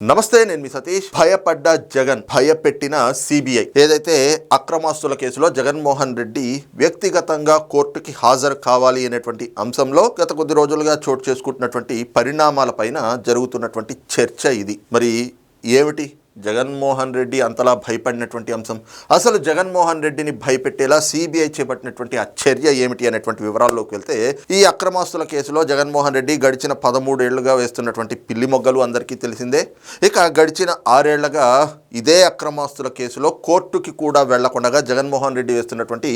నమస్తే నేను మీ సతీష్. భయపడ్డ జగన్ భయపెట్టిన సిబిఐ. ఏదైతే అక్రమాస్తుల కేసులో జగన్మోహన్ రెడ్డి వ్యక్తిగతంగా కోర్టుకి హాజరు కావాలి అనేటువంటి అంశంలో గత కొద్ది రోజులుగా చోటు చేసుకుంటున్నటువంటి పరిణామాలపైన జరుగుతున్నటువంటి చర్చ ఇది. మరి ఏమిటి? జగన్మోహన్ రెడ్డి అంతలా భయపడినటువంటి అంశం. అసలు జగన్మోహన్ రెడ్డిని భయపెట్టేలా సిబిఐ చేపట్టినటువంటి ఆ చర్య ఏమిటి అనేటువంటి వివరాల్లోకి వెళ్తే ఈ అక్రమాస్తుల కేసులో జగన్మోహన్ రెడ్డి గడిచిన పదమూడేళ్ళుగా వేస్తున్నటువంటి పిల్లి మొగ్గలు అందరికీ తెలిసిందే. ఇక గడిచిన ఆరేళ్ళుగా ఇదే అక్రమాస్తుల కేసులో కోర్టుకి కూడా వెళ్ళకుండా జగన్మోహన్ రెడ్డి వేస్తున్నటువంటి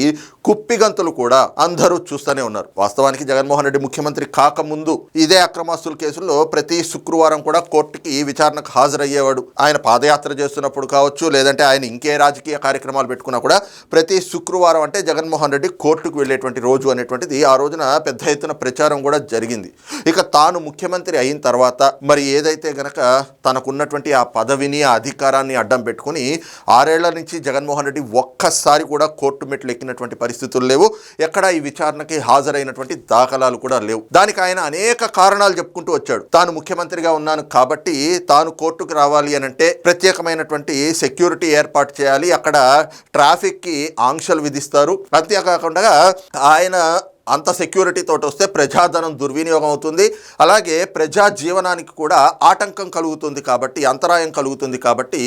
కుప్పిగంతులు కూడా అందరూ చూస్తూనే ఉన్నారు. వాస్తవానికి జగన్మోహన్ రెడ్డి ముఖ్యమంత్రి కాకముందు ఇదే అక్రమాస్తుల కేసులో ప్రతి శుక్రవారం కూడా కోర్టుకి విచారణకు హాజరయ్యేవాడు. ఆయన పాదయాత్ర చేస్తున్నప్పుడు కావచ్చు లేదంటే ఆయన ఇంకే రాజకీయ కార్యక్రమాలు పెట్టుకున్నా కూడా ప్రతి శుక్రవారం అంటే జగన్మోహన్ రెడ్డి కోర్టుకు వెళ్ళేటువంటి రోజు అనేటువంటిది ఆ రోజున పెద్ద ఎత్తున ప్రచారం కూడా జరిగింది. ఇక తాను ముఖ్యమంత్రి అయిన తర్వాత మరి ఏదైతే గనక తనకున్నటువంటి ఆ పదవిని ఆ అధికారాన్ని అడ్డం పెట్టుకుని ఆరేళ్ళ నుంచి జగన్మోహన్ రెడ్డి ఒక్కసారి కూడా కోర్టు మెట్లు ఎక్కినటువంటి పరిస్థితులు లేవు. ఎక్కడ ఈ విచారణకి హాజరైనటువంటి దాఖలాలు కూడా లేవు. దానికి ఆయన అనేక కారణాలు చెప్పుకుంటూ వచ్చాడు. తాను ముఖ్యమంత్రిగా ఉన్నాను కాబట్టి తాను కోర్టుకు రావాలి అని అంటే ప్రత్యేకమైనటువంటి సెక్యూరిటీ ఏర్పాటు చేయాలి. అక్కడ ట్రాఫిక్కి ఆంక్షలు విధిస్తారు. అంతేకాకుండా ఆయన అంత సెక్యూరిటీ తోటి వస్తే ప్రజాధనం దుర్వినియోగం అవుతుంది. అలాగే ప్రజా జీవనానికి కూడా ఆటంకం కలుగుతుంది కాబట్టి అంతరాయం కలుగుతుంది కాబట్టి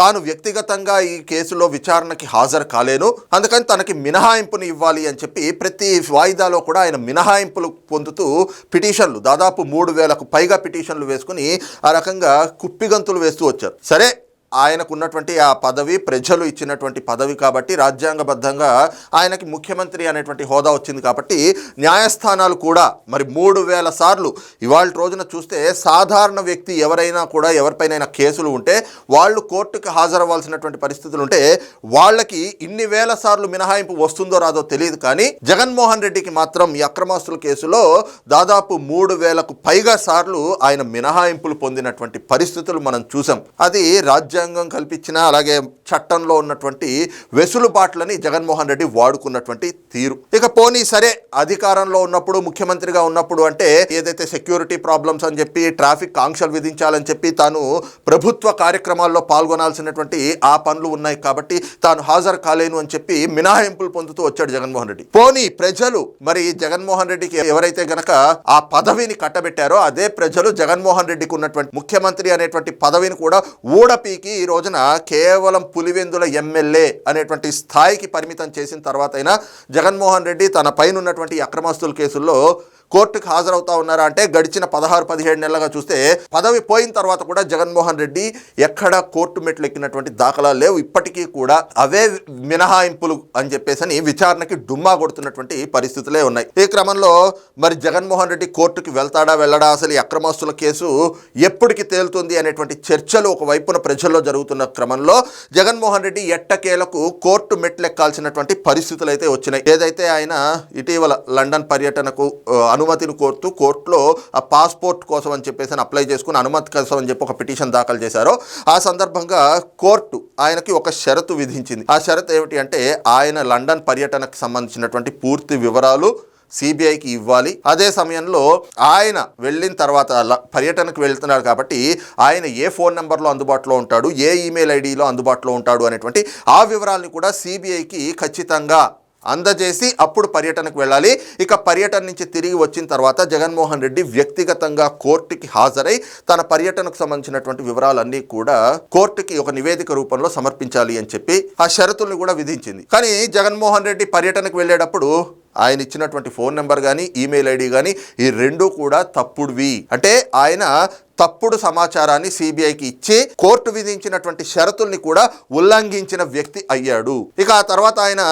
తాను వ్యక్తిగతంగా ఈ కేసులో విచారణకి హాజరు కాలేను. అందుకని తనకి మినహాయింపుని ఇవ్వాలి అని చెప్పి ప్రతి వాయిదాలో కూడా ఆయన మినహాయింపులు పొందుతూ పిటిషన్లు దాదాపు మూడు వేలకు పైగా పిటిషన్లు వేసుకుని ఆ రకంగా కుప్పిగంతులు వేస్తూ వచ్చారు. సరే ఆయనకు ఉన్నటువంటి ఆ పదవి ప్రజలు ఇచ్చినటువంటి పదవి కాబట్టి రాజ్యాంగబద్ధంగా ఆయనకి ముఖ్యమంత్రి అనేటువంటి హోదా వచ్చింది కాబట్టి న్యాయస్థానాలు కూడా మరి మూడు వేల సార్లు ఇవాళ రోజున చూస్తే సాధారణ వ్యక్తి ఎవరైనా కూడా ఎవరిపైనైనా కేసులు ఉంటే వాళ్ళు కోర్టుకి హాజరవ్వాల్సినటువంటి పరిస్థితులు ఉంటే వాళ్ళకి ఇన్ని వేల సార్లు మినహాయింపు వస్తుందో రాదో తెలియదు కానీ జగన్మోహన్ రెడ్డికి మాత్రం ఈ అక్రమాస్తుల కేసులో దాదాపు మూడు వేలకు పైగా సార్లు ఆయన మినహాయింపులు పొందినటువంటి పరిస్థితులు మనం చూసాం. అది రాజ్యాంగ కల్పించిన అలాగే చట్టంలో ఉన్నటువంటి వెసులుబాట్లని జగన్మోహన్ రెడ్డి వాడుకున్నటువంటి తీరు. ఇక పోనీ సరే అధికారంలో ఉన్నప్పుడు ముఖ్యమంత్రిగా ఉన్నప్పుడు అంటే ఏదైతే సెక్యూరిటీ ప్రాబ్లమ్స్ అని చెప్పి ట్రాఫిక్ ఆంక్షలు విధించాలని చెప్పి తాను ప్రభుత్వ కార్యక్రమాల్లో పాల్గొనాల్సినటువంటి ఆ పనులు ఉన్నాయి కాబట్టి తాను హాజరు కాలేను అని చెప్పి మినహాయింపులు పొందుతూ వచ్చాడు జగన్మోహన్ రెడ్డి. పోనీ ప్రజలు మరి జగన్మోహన్ రెడ్డికి ఎవరైతే గనక ఆ పదవిని కట్టబెట్టారో అదే ప్రజలు జగన్మోహన్ రెడ్డికి ఉన్నటువంటి ముఖ్యమంత్రి అనేటువంటి పదవిని కూడా ఊడపీకి ఈ రోజున కేవలం పులివెందుల ఎమ్మెల్యే అనేటువంటి స్థాయికి పరిమితం చేసిన తర్వాత అయినా జగన్మోహన్ రెడ్డి తన పైన ఉన్నటువంటి అక్రమస్తుల కేసుల్లో కోర్టుకు హాజరవుతా ఉన్నారా అంటే గడిచిన పదహారు పదిహేడు నెలలుగా చూస్తే పదవి పోయిన తర్వాత కూడా జగన్మోహన్ రెడ్డి ఎక్కడ కోర్టు మెట్లు ఎక్కినటువంటి దాఖలాలు లేవు. ఇప్పటికీ కూడా అవే మినహాయింపులు అని చెప్పేసి విచారణకి డుమ్మా కొడుతున్నటువంటి పరిస్థితులే ఉన్నాయి. ఈ క్రమంలో మరి జగన్మోహన్ రెడ్డి కోర్టుకి వెళ్తాడా వెళ్ళడా? అసలు ఈ కేసు ఎప్పటికి తేలుతుంది అనేటువంటి చర్చలు ఒకవైపున ప్రజల్లో జరుగుతున్న క్రమంలో జగన్మోహన్ రెడ్డి ఎట్టకేలకు కోర్టు మెట్లెక్కాల్సినటువంటి పరిస్థితులు అయితే వచ్చినాయి. ఏదైతే ఆయన ఇటీవల లండన్ పర్యటనకు అను అనుమతిని కోరుతూ కోర్టులో ఆ పాస్పోర్ట్ కోసం అని చెప్పేసి అని అప్లై చేసుకుని అనుమతి కోసం అని చెప్పి ఒక పిటిషన్ దాఖలు చేశారో. ఆ సందర్భంగా కోర్టు ఆయనకి ఒక షరతు విధించింది. ఆ షరతు ఏమిటి అంటే ఆయన లండన్ పర్యటనకు సంబంధించినటువంటి పూర్తి వివరాలు సిబిఐకి ఇవ్వాలి. అదే సమయంలో ఆయన వెళ్ళిన తర్వాత పర్యటనకు వెళ్తున్నాడు కాబట్టి ఆయన ఏ ఫోన్ నెంబర్లో అందుబాటులో ఉంటాడు ఏ ఈమెయిల్ ఐడిలో అందుబాటులో ఉంటాడు అనేటువంటి ఆ వివరాలని కూడా సిబిఐకి ఖచ్చితంగా అందజేసి అప్పుడు పర్యటనకు వెళ్ళాలి. ఇక పర్యటన నుంచి తిరిగి వచ్చిన తర్వాత జగన్మోహన్ రెడ్డి వ్యక్తిగతంగా కోర్టుకి హాజరై తన పర్యటనకు సంబంధించినటువంటి వివరాలన్నీ కూడా కోర్టుకి ఒక నివేదిక రూపంలో సమర్పించాలి అని చెప్పి ఆ షరతుల్ని కూడా విధించింది. కానీ జగన్మోహన్ రెడ్డి పర్యటనకు వెళ్ళేటప్పుడు ఆయన ఇచ్చినటువంటి ఫోన్ నెంబర్ కానీ ఈమెయిల్ ఐడి కానీ ఈ రెండు కూడా తప్పుడువి. అంటే ఆయన తప్పుడు సమాచారాన్ని సిబిఐకి ఇచ్చి కోర్టు విధించినటువంటి షరతుల్ని కూడా ఉల్లంఘించిన వ్యక్తి అయ్యాడు. ఇక ఆ తర్వాత ఆయన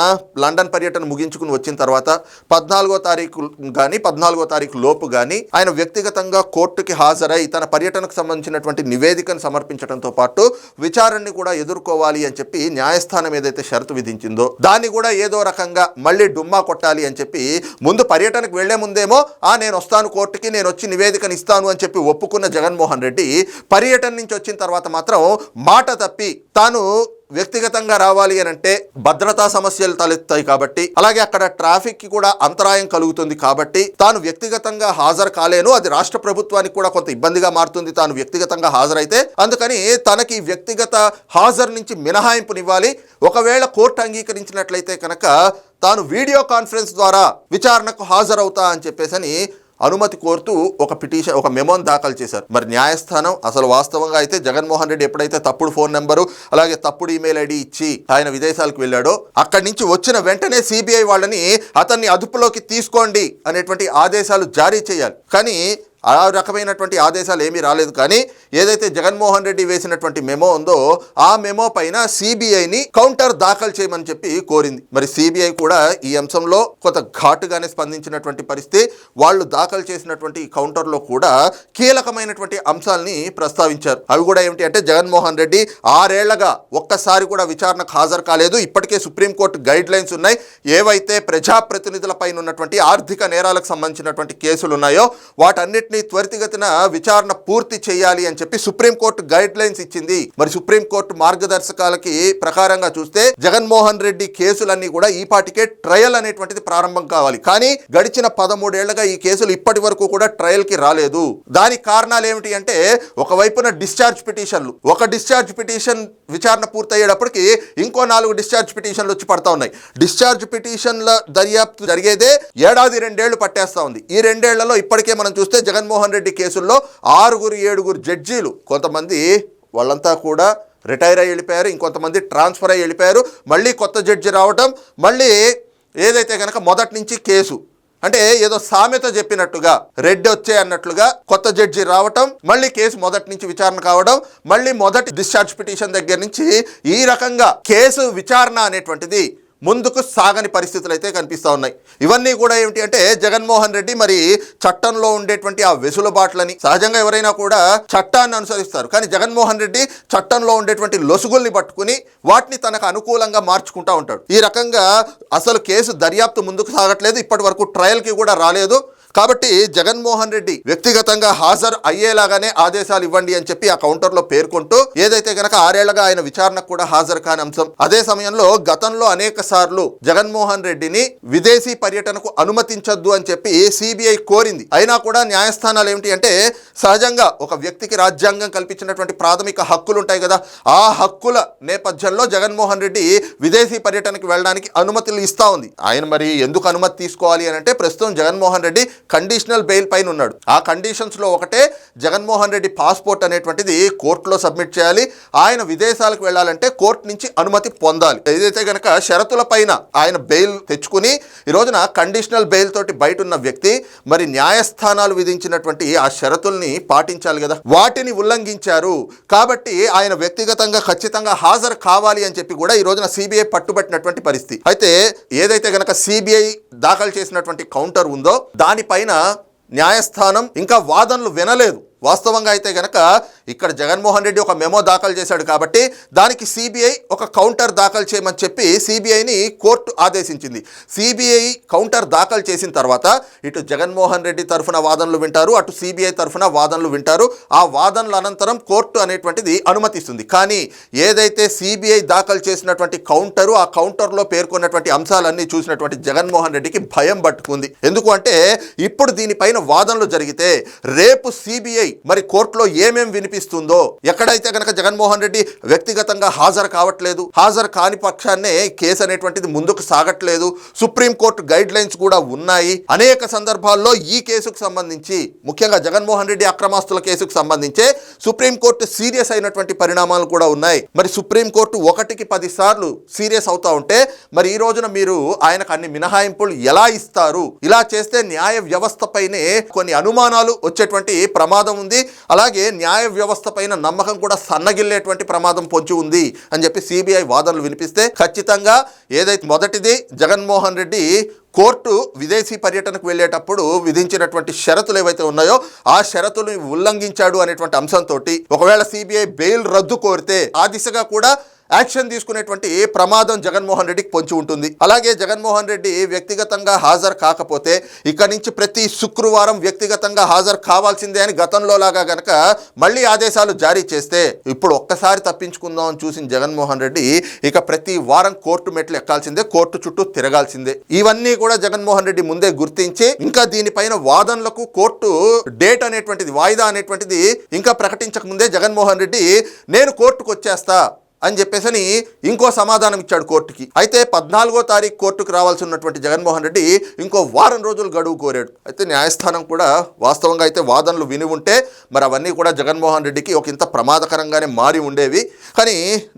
లండన్ పర్యటన ముగించుకుని వచ్చిన తర్వాత పద్నాలుగో తారీఖు కానీ పద్నాలుగో తారీఖు లోపు కానీ ఆయన వ్యక్తిగతంగా కోర్టుకి హాజరై తన పర్యటనకు సంబంధించినటువంటి నివేదికను సమర్పించడంతో పాటు విచారణని కూడా ఎదుర్కోవాలి అని చెప్పి న్యాయస్థానం ఏదైతే షరతు విధించిందో దాన్ని కూడా ఏదో రకంగా మళ్ళీ డుమ్మా కొట్టాలి అని చెప్పి ముందు పర్యటనకు వెళ్ళే ముందేమో ఆ నేను వస్తాను కోర్టుకి నేను వచ్చి నివేదికను ఇస్తాను అని చెప్పి ఒప్పుకున్న జగన్ జగన్మోహన్ రెడ్డి పర్యటన నుంచి వచ్చిన తర్వాత మాత్రం మాట తప్పి తాను వ్యక్తిగతంగా రావాలి అని అంటే భద్రతా సమస్యలు తలెత్తాయి కాబట్టి అలాగే అక్కడ ట్రాఫిక్కి కూడా అంతరాయం కలుగుతుంది కాబట్టి తాను వ్యక్తిగతంగా హాజరు కాలేను. అది రాష్ట్ర ప్రభుత్వానికి కూడా కొంత ఇబ్బందిగా మారుతుంది. తాను వ్యక్తిగతంగా హాజరైతే అందుకని తనకి వ్యక్తిగత హాజరు నుంచి మినహాయింపునివ్వాలి. ఒకవేళ కోర్టు అంగీకరించినట్లయితే కనుక తాను వీడియో కాన్ఫరెన్స్ ద్వారా విచారణకు హాజరవుతా అని చెప్పేసని అనుమతి కోరుతూ ఒక పిటిషన్ ఒక మెమోన్ దాఖలు చేశారు. మరి న్యాయస్థానం అసలు వాస్తవంగా అయితే జగన్మోహన్ రెడ్డి ఎప్పుడైతే తప్పుడు ఫోన్ నెంబరు అలాగే తప్పుడు ఈమెయిల్ ఐడి ఇచ్చి ఆయన విదేశాలకు వెళ్ళాడో అక్కడి నుంచి వచ్చిన వెంటనే సిబిఐ వాళ్ళని అతన్ని అదుపులోకి తీసుకోండి అనేటువంటి ఆదేశాలు జారీ చేయాలి. కానీ ఆ రకమైనటువంటి ఆదేశాలు ఏమీ రాలేదు. కానీ ఏదైతే జగన్మోహన్ రెడ్డి వేసినటువంటి మెమో ఉందో ఆ మెమో పైన సిబిఐని కౌంటర్ దాఖలు చేయమని చెప్పి కోరింది. మరి సిబిఐ కూడా ఈ అంశంలో కొంత ఘాటుగానే స్పందించినటువంటి పరిస్థితి. వాళ్ళు దాఖలు చేసినటువంటి కౌంటర్లో కూడా కీలకమైనటువంటి అంశాలని ప్రస్తావించారు. అవి కూడా ఏమిటి అంటే జగన్మోహన్ రెడ్డి ఆరేళ్ళగా ఒక్కసారి కూడా విచారణకు హాజరు కాలేదు. ఇప్పటికే సుప్రీంకోర్టు గైడ్ లైన్స్ ఉన్నాయి. ఏవైతే ప్రజాప్రతినిధులపైన ఉన్నటువంటి ఆర్థిక నేరాలకు సంబంధించినటువంటి కేసులు ఉన్నాయో వాటన్నిటినీ త్వరితగతిన విచారణ పూర్తి చేయాలి అని చెప్పి సుప్రీంకోర్టు గైడ్ లైన్స్ ఇచ్చింది. మరి సుప్రీంకోర్టు మార్గదర్శకాలకి ప్రకారంగా చూస్తే జగన్మోహన్ రెడ్డి కేసులన్నీ కూడా ఈ పాటికే ట్రయల్ అనేటువంటిది ప్రారంభం కావాలి. కానీ గడిచిన పదమూడేళ్ళుగా ఈ కేసులు ఇప్పటి వరకు కూడా ట్రయల్కి రాలేదు. దానికి కారణాలు ఏమిటి అంటే ఒకవైపున డిశ్చార్జ్ పిటిషన్లు ఒక డిశ్చార్జ్ పిటిషన్ విచారణ పూర్తయ్యేటప్పటికి ఇంకో నాలుగు డిశ్చార్జ్ పిటిషన్లు వచ్చి పడతా ఉన్నాయి. డిశ్చార్జ్ పిటిషన్ల దర్యాప్తు జరిగేదే ఏడాది రెండేళ్ళు పట్టేస్తా ఉంది. ఈ రెండేళ్ళలో ఇప్పటికే మనం చూస్తే జగన్ జగన్మోహన్ రెడ్డి కేసుల్లో ఆరుగురు ఏడుగురు జడ్జీలు. కొంతమంది వాళ్ళంతా కూడా రిటైర్ అయ్యి వెళ్ళిపోయారు ఇంకొంతమంది ట్రాన్స్ఫర్ అయ్యి వెళ్ళిపోయారు. మళ్ళీ కొత్త జడ్జి రావటం మళ్ళీ ఏదైతే కనుక మొదటి నుంచి కేసు అంటే ఏదో సామెత చెప్పినట్టుగా రెడ్ వచ్చే అన్నట్లుగా కొత్త జడ్జి రావటం మళ్ళీ కేసు మొదటి నుంచి విచారణ కావడం మళ్ళీ మొదటి డిశ్చార్జ్ పిటిషన్ దగ్గర నుంచి ఈ రకంగా కేసు విచారణ అనేటువంటిది ముందుకు సాగని పరిస్థితులు అయితే కనిపిస్తూ ఉన్నాయి. ఇవన్నీ కూడా ఏమిటి అంటే జగన్మోహన్ రెడ్డి మరి చట్టంలో ఉండేటువంటి ఆ వెసులుబాట్లని సహజంగా ఎవరైనా కూడా చట్టాన్ని అనుసరిస్తారు. కానీ జగన్మోహన్ రెడ్డి చట్టంలో ఉండేటువంటి లొసుగుల్ని పట్టుకుని వాటిని తనకు అనుకూలంగా మార్చుకుంటా ఉంటాడు. ఈ రకంగా అసలు కేసు దర్యాప్తు ముందుకు సాగట్లేదు. ఇప్పటి వరకు ట్రయల్కి కూడా రాలేదు. కాబట్టి జగన్మోహన్ రెడ్డి వ్యక్తిగతంగా హాజరు అయ్యేలాగానే ఆదేశాలు ఇవ్వండి అని చెప్పి ఆ కౌంటర్లో పేర్కొంటూ ఏదైతే గనక ఆరేళ్ళగా ఆయన విచారణకు కూడా హాజరు కాని అంశం అదే సమయంలో గతంలో అనేక సార్లు జగన్మోహన్ రెడ్డిని విదేశీ పర్యటనకు అనుమతించొద్దు అని చెప్పి సిబిఐ కోరింది. అయినా కూడా న్యాయస్థానాలు ఏమిటి అంటే సహజంగా ఒక వ్యక్తికి రాజ్యాంగం కల్పించినటువంటి ప్రాథమిక హక్కులు ఉంటాయి కదా ఆ హక్కుల నేపథ్యంలో జగన్మోహన్ రెడ్డి విదేశీ పర్యటనకు వెళ్ళడానికి అనుమతులు ఇస్తా ఉంది. ఆయన మరి ఎందుకు అనుమతి తీసుకోవాలి అని అంటే ప్రస్తుతం జగన్మోహన్ రెడ్డి కండిషనల్ బెయిల్ పైన ఉన్నాడు. ఆ కండిషన్స్లో ఒకటే జగన్మోహన్ రెడ్డి పాస్పోర్ట్ అనేటువంటిది కోర్టులో సబ్మిట్ చేయాలి. ఆయన విదేశాలకు వెళ్ళాలంటే కోర్టు నుంచి అనుమతి పొందాలి. ఏదైతే గనక షరతుల పైన ఆయన బెయిల్ తెచ్చుకుని ఈ రోజున కండిషనల్ బెయిల్ తోటి బయట ఉన్న వ్యక్తి మరి న్యాయస్థానాలు విధించినటువంటి ఆ షరతుల్ని పాటించాలి కదా. వాటిని ఉల్లంఘించారు. కాబట్టి ఆయన వ్యక్తిగతంగా ఖచ్చితంగా హాజరు కావాలి అని చెప్పి కూడా ఈ రోజున సిబిఐ పట్టుబట్టినటువంటి పరిస్థితి. అయితే ఏదైతే గనక సిబిఐ దాఖలు చేసినటువంటి కౌంటర్ ఉందో దానిపై దానిపైన న్యాయస్థానం ఇంకా వాదనలు వినలేదు. వాస్తవంగా అయితే గనక ఇక్కడ జగన్మోహన్ రెడ్డి ఒక మెమో దాఖలు చేశాడు కాబట్టి దానికి సిబిఐ ఒక కౌంటర్ దాఖలు చేయమని చెప్పి సిబిఐని కోర్టు ఆదేశించింది. సిబిఐ కౌంటర్ దాఖలు చేసిన తర్వాత ఇటు జగన్మోహన్ రెడ్డి తరఫున వాదనలు వింటారు అటు సిబిఐ తరఫున వాదనలు వింటారు. ఆ వాదనల అనంతరం కోర్టు అనేటువంటిది అనుమతిస్తుంది. కానీ ఏదైతే సిబిఐ దాఖలు చేసినటువంటి కౌంటరు ఆ కౌంటర్లో పేర్కొన్నటువంటి అంశాలన్నీ చూసినటువంటి జగన్మోహన్ రెడ్డికి భయం పట్టుకుంది. ఎందుకు అంటే ఇప్పుడు దీనిపైన వాదనలు జరిగితే రేపు సిబిఐ మరి కోర్టులో ఏమేం వినిపిస్తుందో ఎక్కడైతే గనక జగన్మోహన్ రెడ్డి వ్యక్తిగతంగా హాజరు కావట్లేదు హాజరు కాని పక్షాన్నే కేసు అనేటువంటిది ముందుకు సాగట్లేదు సుప్రీంకోర్టు గైడ్ లైన్స్ కూడా ఉన్నాయి. అనేక సందర్భాల్లో ఈ కేసుకు సంబంధించి ముఖ్యంగా జగన్మోహన్ రెడ్డి అక్రమాస్తుల కేసుకు సంబంధించే సుప్రీంకోర్టు సీరియస్ అయినటువంటి పరిణామాలు కూడా ఉన్నాయి. మరి సుప్రీంకోర్టు ఒకటికి పది సార్లు సీరియస్ అవుతా ఉంటే మరి ఈ రోజున మీరు ఆయనకు అన్ని మినహాయింపులు ఎలా ఇస్తారు? ఇలా చేస్తే న్యాయ వ్యవస్థ పైనే కొన్ని అనుమానాలు వచ్చేటువంటి ప్రమాదం ఉంది. అలాగే న్యాయ వ్యవస్థ పైన నమ్మకం కూడా సన్నగిల్లేటువంటి ప్రమాదం పొంచి ఉంది అని చెప్పి సిబిఐ వాదనలు వినిపిస్తే ఖచ్చితంగా ఏదైతే మొదటిది జగన్మోహన్ రెడ్డి కోర్టు విదేశీ పర్యటనకు వెళ్ళేటప్పుడు విధించినటువంటి షరతులు ఏవైతే ఉన్నాయో ఆ షరతులు ఉల్లంఘించాడు అనేటువంటి అంశంతో ఒకవేళ సిబిఐ బెయిల్ రద్దు కోరితే ఆ దిశగా కూడా యాక్షన్ తీసుకునేటువంటి ప్రమాదం జగన్మోహన్ రెడ్డికి పొంచి ఉంటుంది. అలాగే జగన్మోహన్ రెడ్డి వ్యక్తిగతంగా హాజరు కాకపోతే ఇక్కడి నుంచి ప్రతి శుక్రవారం వ్యక్తిగతంగా హాజరు కావాల్సిందే అని గతంలో లాగా గనక మళ్ళీ ఆదేశాలు జారీ చేస్తే ఇప్పుడు ఒక్కసారి తప్పించుకుందాం అని చూసిన జగన్మోహన్ రెడ్డి ఇక ప్రతి వారం కోర్టు మెట్లు ఎక్కాల్సిందే కోర్టు చుట్టూ తిరగాల్సిందే. ఇవన్నీ కూడా జగన్మోహన్ రెడ్డి ముందే గుర్తించి ఇంకా దీనిపైన వాదనలకు కోర్టు డేట్ అనేటువంటిది వాయిదా అనేటువంటిది ఇంకా ప్రకటించక ముందే జగన్మోహన్ రెడ్డి నేను కోర్టుకు వచ్చేస్తా అని చెప్పేసని ఇంకో సమాధానం ఇచ్చాడు కోర్టుకి. అయితే పద్నాలుగో తారీఖు కోర్టుకు రావాల్సి ఉన్నటువంటి జగన్మోహన్ రెడ్డి ఇంకో వారం రోజులు గడువు కోరాడు. అయితే న్యాయస్థానం కూడా వాస్తవంగా అయితే వాదనలు విని ఉంటే మరి అవన్నీ కూడా జగన్మోహన్ రెడ్డికి ఒక ఇంత ప్రమాదకరంగానే మారి ఉండేవి. కానీ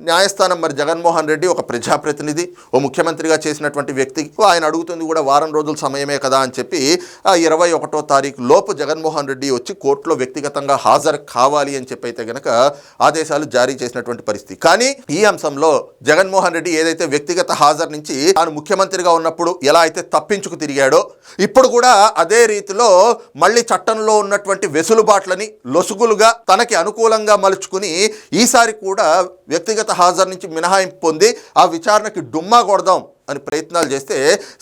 న్యాయస్థానం మరి జగన్మోహన్ రెడ్డి ఒక ప్రజాప్రతినిధి ఓ ముఖ్యమంత్రిగా చేసినటువంటి వ్యక్తి. ఆయన అడుగుతుంది కూడా వారం రోజుల సమయమే కదా అని చెప్పి ఆ ఇరవై ఒకటో తారీఖు లోపు జగన్మోహన్ రెడ్డి వచ్చి కోర్టులో వ్యక్తిగతంగా హాజరు కావాలి అని చెప్పి అయితే గనక ఆదేశాలు జారీ చేసినటువంటి పరిస్థితి. కానీ ఈ అంశంలో జగన్మోహన్ రెడ్డి ఏదైతే వ్యక్తిగత హాజరు నుంచి తాను ముఖ్యమంత్రిగా ఉన్నప్పుడు ఎలా అయితే తప్పించుకు తిరిగాడో ఇప్పుడు కూడా అదే రీతిలో మళ్ళీ చట్టంలో ఉన్నటువంటి వెసులుబాట్లని లొసుగులుగా తనకి అనుకూలంగా మలుచుకుని ఈసారి కూడా వ్యక్తిగత హాజరు నుంచి మినహాయింపు పొంది ఆ విచారణకి డుమ్మా కొడదాం అని ప్రయత్నాలు చేస్తే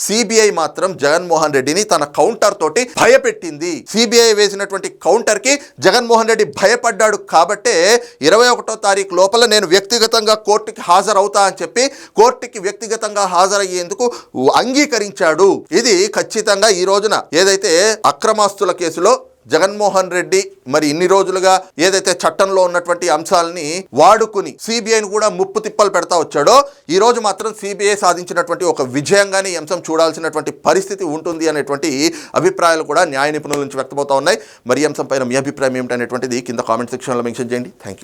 సిబిఐ మాత్రం జగన్మోహన్ రెడ్డిని తన కౌంటర్ తోటి భయపెట్టింది. సిబిఐ వేసినటువంటి కౌంటర్కి జగన్మోహన్ రెడ్డి భయపడ్డాడు కాబట్టే ఇరవై ఒకటో తారీఖు లోపల నేను వ్యక్తిగతంగా కోర్టుకి హాజరవుతా అని చెప్పి కోర్టుకి వ్యక్తిగతంగా హాజరయ్యేందుకు అంగీకరించాడు. ఇది ఖచ్చితంగా ఈ రోజున ఏదైతే అక్రమాస్తుల కేసులో జగన్మోహన్ రెడ్డి మరి ఇన్ని రోజులుగా ఏదైతే చట్టంలో ఉన్నటువంటి అంశాలని వాడుకుని సిబిఐని కూడా ముప్పు తిప్పలు పెడతా వచ్చాడో ఈ రోజు మాత్రం సిబిఐ సాధించినటువంటి ఒక విజయంగానే ఈ అంశం చూడాల్సినటువంటి పరిస్థితి ఉంటుంది అనేటువంటి అభిప్రాయాలు కూడా న్యాయ నిపుణుల నుంచి వ్యక్తమవుతా ఉన్నాయి. మరి ఈ అంశం పైన మీ అభిప్రాయం ఏమిటనేటువంటిది కింద కామెంట్ సెక్షన్లో మెన్షన్ చేయండి. Thank you